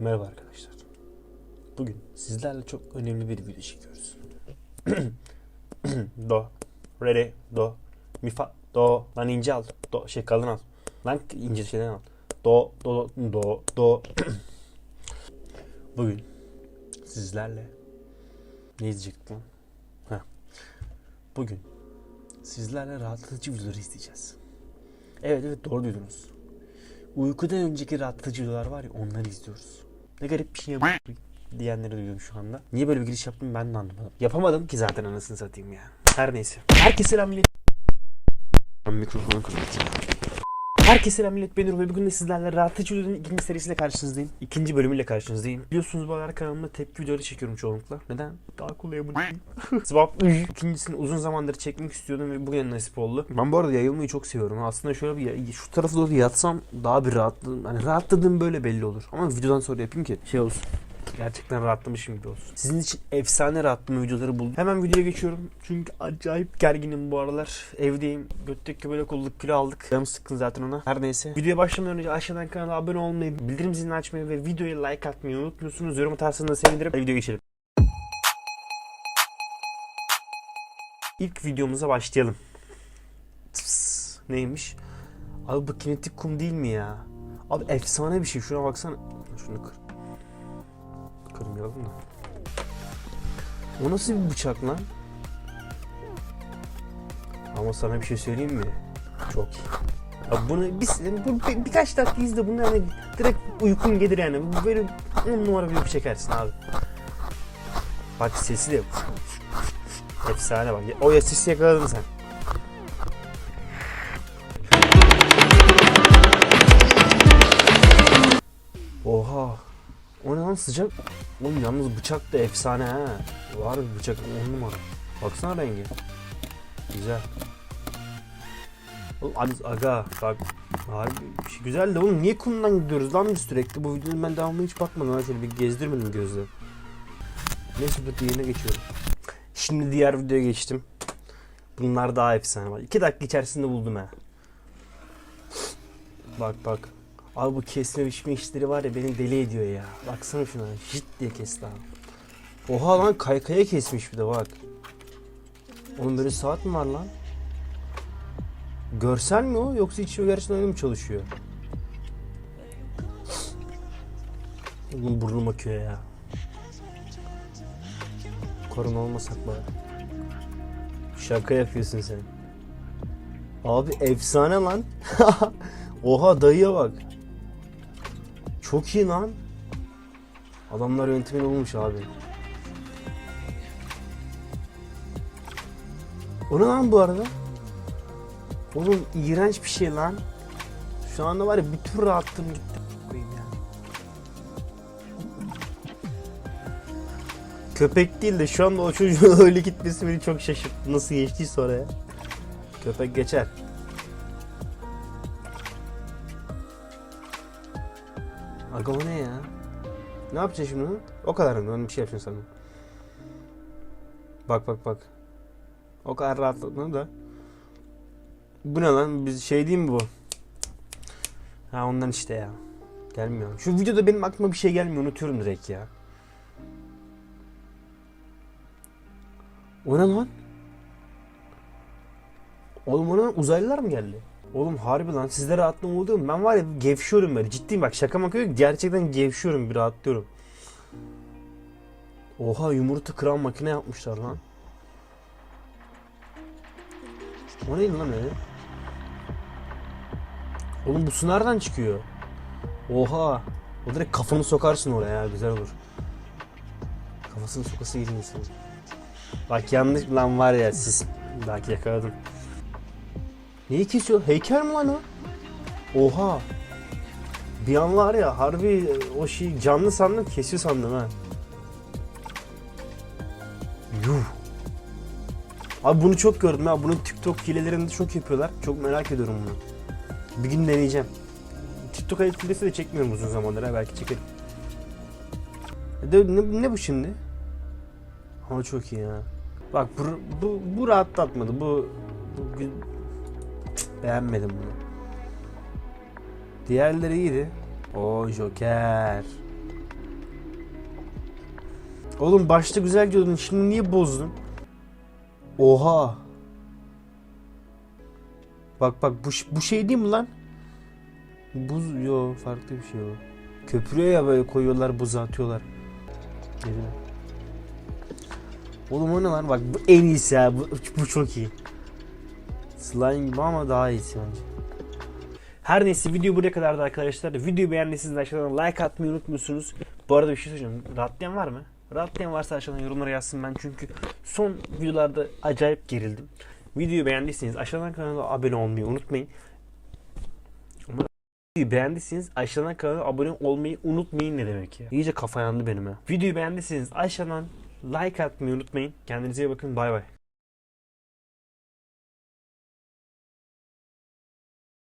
Merhaba arkadaşlar. Bugün sizlerle çok önemli bir video çekiyoruz. do, re, do, mi fa, do. Lan ince al. Do, şey kalın al. Lan ince şeyden al. Do, do, do, do, do. Bugün sizlerle ne izleyecektik lan? Heh. Bugün sizlerle rahatlatıcı videoları izleyeceğiz. Evet evet doğru duydunuz. Uykudan önceki rahatlatıcı videolar var ya onları izliyoruz. Ne garip bir şey ya bu diyenleri duyuyorum şu anda. Niye böyle bir giriş yaptım ben de anlamadım. Yapamadım ki zaten anasını satayım ya. Her neyse. Herkese selam millet. Ben mikrofonu kapatayım. Herkese selam millet ben Uğur ve bugün de sizlerle rahatlatıcı videonun ikinci serisiyle karşınızdayım. İkinci bölümüyle karşınızdayım. Biliyorsunuz bu aralar kanalımda tepki videoları çekiyorum çoğunlukla. Neden? Daha kolay bunu. Swap İkincisini uzun zamandır çekmek istiyordum ve bugün nasip oldu. Ben bu arada yayılmayı çok seviyorum. Aslında şöyle bir şu tarafa doğru yatsam daha bir rahatladım. Hani rahatladığım böyle belli olur. Ama videodan sonra yapayım ki şey olsun. Gerçekten rahatlamışım gibi olsun. Sizin için efsane rahatlama videoları buldum. Hemen videoya geçiyorum. Çünkü acayip gerginim bu aralar. Evdeyim. Götteki böyle kolluk kilo aldık. Canım sıkkın zaten ona. Her neyse. Videoya başlamadan önce aşağıdan kanala abone olmayı, bildirim zilini açmayı ve videoya like atmayı unutmuyorsunuz. Yorum atarsanız da sevinirim. Hadi videoya geçelim. İlk videomuza başlayalım. Tıs, neymiş? Abi bu kinetik kum değil mi ya? Abi efsane bir şey. Şuna baksana. Şunu kır. Kırmayalım da. O nasıl bir bıçak lan? Ama sana bir şey söyleyeyim mi? Çok iyi. Abi bunu biz bu, bir, birkaç dakika izle bunu yani direkt uykun gelir yani. Böyle on numara bir çekersin abi. Bak sesi de efsane bak. O ya sesi yakaladın sen. O ne lan sıcak? Oğlum yalnız bıçak da efsane ha. Var bir bıçak on numara. Baksana rengi. Güzel. Oğlum aga bak. Harbi şey güzel de oğlum niye kumdan gidiyoruz lan biz sürekli? Bu videonun ben devamlı hiç bakmadım ha şöyle bir gezdirmedim gözle. Neyse dur diğerine geçiyorum. Şimdi diğer videoya geçtim. Bunlar daha efsane var. 2 dakika içerisinde buldum ha. Bak bak. Abi bu kesme biçme işleri var ya beni deli ediyor ya. Baksana şuna. Jit diye kesti abi. Oha lan kaykaya kesmiş bir de bak. Oğlum böyle saat mi var lan? Görsel mi o yoksa içi gerçekten öyle mi çalışıyor? Oğlum burnum akıyor ya. Korona olmasak bari. Şaka yapıyorsun sen. Abi efsane lan. Oha dayıya bak. Çok iyi lan. Adamlar yöntemini bulmuş abi. O ne lan bu arada? Oğlum iğrenç bir şey lan. Şu anda var ya bir tur attım gitti. Koyayım ya. Köpek değil de şu anda o çocuğun öyle gitmesi beni çok şaşırttı. Nasıl geçtiyse oraya. Köpek geçer. Aga o ne ya? Ne yapacaksın şimdi? O kadar mı? Ben bir şey yapacaksın sandım. Bak bak bak. O kadar rahatladın da. Bu ne lan? Biz şey değil mi bu? Ha ondan işte ya. Gelmiyor. Şu videoda benim aklıma bir şey gelmiyor. Unutuyorum direkt ya. O ne lan? Oğlum ona uzaylılar mı geldi? Oğlum harbi lan sizde rahatlama oluyor mu? Ben var ya gevşiyorum böyle ciddiyim bak şaka maka yok gerçekten gevşiyorum bir rahatlıyorum. Oha yumurta kıran makine yapmışlar lan. O neydi lan öyle? Oğlum bu su nereden çıkıyor? Oha. O direkt kafanı sokarsın oraya ya güzel olur. Kafasını sokası geliyor insanın. Bak yanlış lan var ya siz. Belki yakaladım. Neyi kesiyor? Heykel mi lan o? Oha. Bir an var ya harbi o şey canlı sandım kesiyor sandım ha. Yuh. Abi bunu çok gördüm ha. Bunu TikTok hilelerinde çok yapıyorlar. Çok merak ediyorum bunu. Bir gün deneyeceğim. TikTok hilesi de çekmiyorum uzun zamandır ha. Belki çekerim. E de, ne, ne bu şimdi? Ama çok iyi ya. Bak bu, bu, bu rahatlatmadı. Bu, bu beğenmedim bunu. Diğerleri iyiydi. O Joker. Oğlum başta güzel diyordun şimdi niye bozdun? Oha. Bak bak bu, bu şey değil mi lan? Buz yo farklı bir şey o. Köpürüyor ya böyle koyuyorlar buza atıyorlar. Bileyim. Oğlum o ne lan bak bu en iyisi ya bu, bu çok iyi. Slime gibi ama daha iyisi bence. Her neyse video buraya kadardı arkadaşlar. Videoyu beğendiyseniz aşağıdan like atmayı unutmuyorsunuz. Bu arada bir şey söyleyeceğim. Rahatlayan var mı? Rahatlayan varsa aşağıdan yorumlara yazsın ben çünkü son videolarda acayip gerildim. Videoyu beğendiyseniz aşağıdan kanala abone olmayı unutmayın. Ama videoyu beğendiyseniz aşağıdan kanala abone olmayı unutmayın ne demek ya? İyice kafa yandı benim ha. Videoyu beğendiyseniz aşağıdan like atmayı unutmayın. Kendinize iyi bakın. Bay bay.